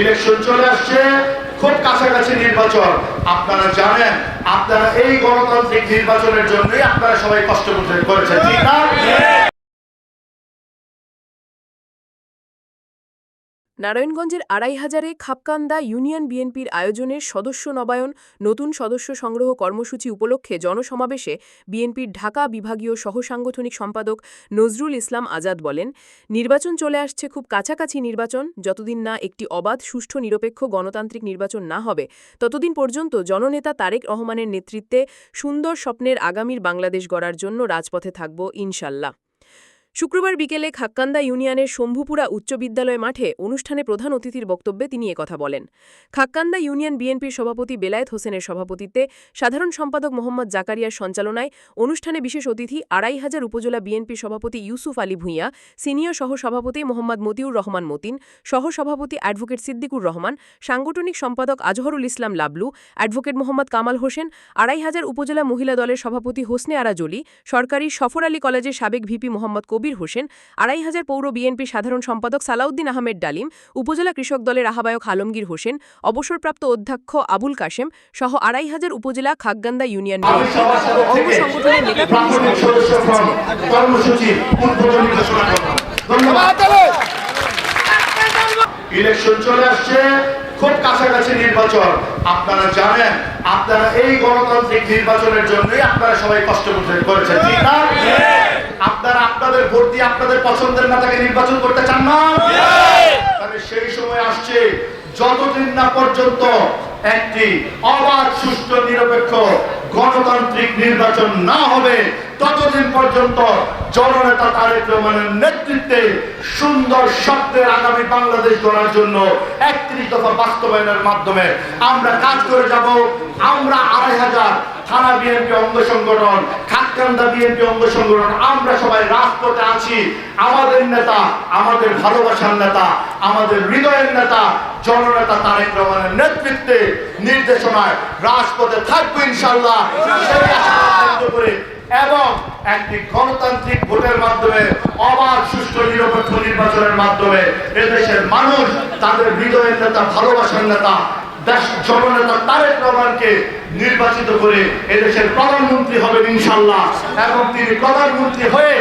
Election চলে আসছে, খুব কাছাকাছি নির্বাচন। আপনারা জানেন, আপনারা এই গণতান্ত্রিক নির্বাচনের জন্যই আপনারা সবাই কষ্ট করেছেন, ঠিক না? নারায়ণগঞ্জের আড়াই হাজারে খাপকান্দা ইউনিয়ন বিএনপির আয়োজনে সদস্য নবায়ন, নতুন সদস্য সংগ্রহ কর্মসূচি উপলক্ষে জনসমাবেশে বিএনপির ঢাকা বিভাগীয় সহসাংগঠনিক সম্পাদক নজরুল ইসলাম আজাদ বলেন, নির্বাচন চলে আসছে খুব কাছাকাছি নির্বাচন, যতদিন না একটি অবাধ, সুষ্ঠু, নিরপেক্ষ গণতান্ত্রিক নির্বাচন না হবে, ততদিন পর্যন্ত জননেতা তারেক রহমানের নেতৃত্বে সুন্দর স্বপ্নের আগামীর বাংলাদেশ গড়ার জন্য রাজপথে থাকব ইনশাল্লাহ। শুক্রবার বিকেলে খাক্কান্দা ইউনিয়নের শম্ভুপুরা উচ্চ বিদ্যালয় মাঠে অনুষ্ঠানে প্রধান অতিথির বক্তব্যে তিনি একথা বলেন। খাক্কান্দা ইউনিয়ন বিএনপির সভাপতি বেলায়েত হোসেনের সভাপতিত্বে সাধারণ সম্পাদক মোহাম্মদ জাকারিয়ার সঞ্চালনায় অনুষ্ঠানে বিশেষ অতিথি আড়াই হাজার উপজেলা বিএনপি সভাপতি ইউসুফ আলী ভূঁইয়া, সিনিয়র সহসভাপতি মোহাম্মদ মতিউর রহমান মতিন, সহসভাপতি অ্যাডভোকেট সিদ্দিকুর রহমান, সাংগঠনিক সম্পাদক আজহরুল ইসলাম লাবলু, অ্যাডভোকেট মোহাম্মদ কামাল হোসেন, আড়াই হাজার উপজেলা মহিলা দলের সভাপতি হোসনে আরা জলি সরকারি সফর আলী কলেজের সাবেক ভিপি মোহাম্মদ কবির হোসেন আড়াই হাজার পৌর বিএনপি সাধারণ সম্পাদক সালাউদ্দিন আহমেদ ডালিম উপজেলা কৃষক দলের আহ্বায়ক আলমগীর হোসেন অবসরপ্রাপ্ত অধ্যক্ষ আবুল কাশেম সহ আড়াই হাজার উপজেলা খাগগান্দা ইউনিয়ন অঙ্গ সংগঠনের ইলেকশন চলে আসছে খুব কাছাকাছি নির্বাচন। আপনারা জানেন আপনারা এই গণতান্ত্রিক নির্বাচনের জন্যই আপনারা সবাই কষ্ট করেছেন ঠিক না? ভোট দিয়ে আপনাদের পছন্দের নেতাকে নির্বাচন করতে চান না? তাহলে সেই সময় আসছে যতদিন না পর্যন্ত একটি অবাধ সুষ্ঠু নিরপেক্ষ গণতান্ত্রিক নির্বাচন না হবে ততদিন পর্যন্ত জননেতা তারেক রহমানের নেতৃত্বে সুন্দর স্বপ্নের আগামী বাংলাদেশ গড়ার জন্য একত্রিশ দফা বাস্তবায়নের মাধ্যমে আমরা কাজ করে যাব। আমরা আড়াই হাজার থানা বিএনপি অঙ্গ সংগঠন খাতকান্দা বিএনপি অঙ্গ সংগঠন, আমরা সবাই রাজপথে আছি। আমাদের নেতা, আমাদের ভালোবাসার নেতা, আমাদের হৃদয়ের নেতা, জননেতা তারেক রহমানের নেতৃত্বে নির্দেশনায় রাজপথে থাকব ইনশাল্লাহ করে এবং একটি গণতান্ত্রিক ভোটের মাধ্যমে, অবাধ, সুষ্ঠু, নিরপেক্ষ নির্বাচনের মাধ্যমে এদেশের মানুষ, তাদের হৃদয়ের নেতা, ভালোবাসার নেতা জননেতা তারেক রহমানকে নির্বাচিত করে এদেশের প্রধানমন্ত্রী হবেন ইনশাল্লাহ এবং তিনি প্রধানমন্ত্রী হয়ে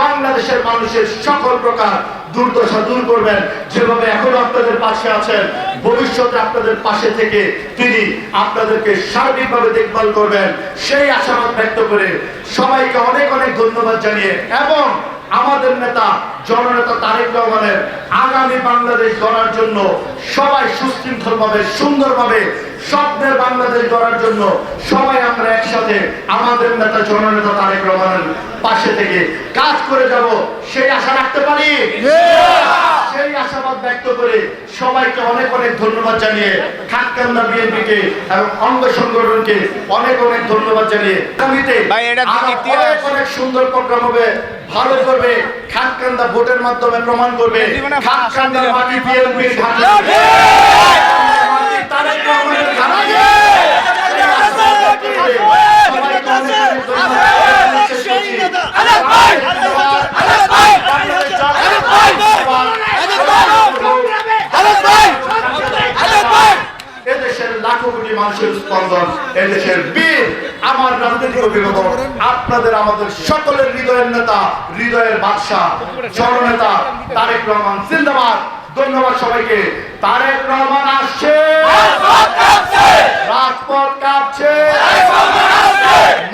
বাংলাদেশের মানুষের সকল প্রকার দুর্দশা দূর করবেন। যেভাবে এখন আপনাদের পাশে আছেন, ভবিষ্যতে আপনাদের পাশে থেকে তিনি আপনাদেরকে সার্বিকভাবে দেখভাল করবেন। সেই আশাবাদ ব্যক্ত করে সবাইকে অনেক অনেক ধন্যবাদ জানিয়ে এবং আমাদের নেতা জননেতা তারেক রহমানের আগামী বাংলাদেশ গড়ার জন্য সবাই সুশৃঙ্খলভাবে সুন্দরভাবে স্বপ্নের বাংলাদেশ গড়ার জন্য সবাই আমরা একসাথে আমাদের নেতা জননেতা তারেক রহমানের পাশে থেকে কাজ করে যাব সেই আশা রাখতে পারি? সেই আশাবাদ ব্যক্ত করে সবাইকে অনেক অনেক ধন্যবাদ জানিয়ে খাতকান্দা বিএনপিকে এবং অঙ্গ সংগঠনকে অনেক অনেক ধন্যবাদ জানিয়ে আগামীতে। অনেক অনেক সুন্দর প্রোগ্রাম হবে। ভালো করবে খাতকান্দা ভোটের মাধ্যমে প্রমাণ করবে। জীবনে খাতকান্দার মাটি বিএনপির ঘাটে তারেক রহমানের ঘাটে সেই আশাবাদ ব্যক্ত করে সবাইকে অনেক অনেক ধন্যবাদ শেষ করছি। ধন্যবাদ। বাংলাদেশ জাতীয়তাবাদ। এদেশের লাখো কোটি মানুষের স্পন্দন এদেশের বীর, আমার রাজনৈতিক অভিভাবক, আপনাদের আমাদের সকলের হৃদয়ের নেতা, হৃদয়ের বাদশাহ জননেতা তারেক রহমান, জিন্দাবাদ। ধন্যবাদ সবাইকে। তারেক রহমান আসছে রাজপথ কাঁপছে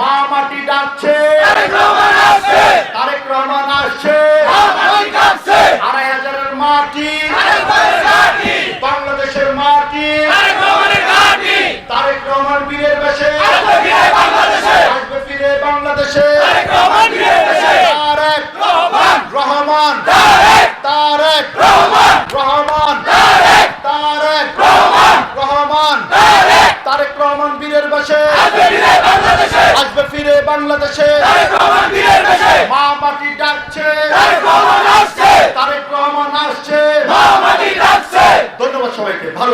মা মাটি ডাকছে তারেক রহমান আসছে আড়াই হাজারের মাটি বাংলাদেশের মাটি তারেক রহমান বীরের বেশে আসবে ফিরে বাংলাদেশে তারেক রহমান তারেক রহমান তারেক রহমান তারেক রহমান বীরের বেশে আসবে ফিরে বাংলাদেশে। মা মাটি ডাকছে। তারেক রহমান আসছে। ধন্যবাদ সবাইকে ভালো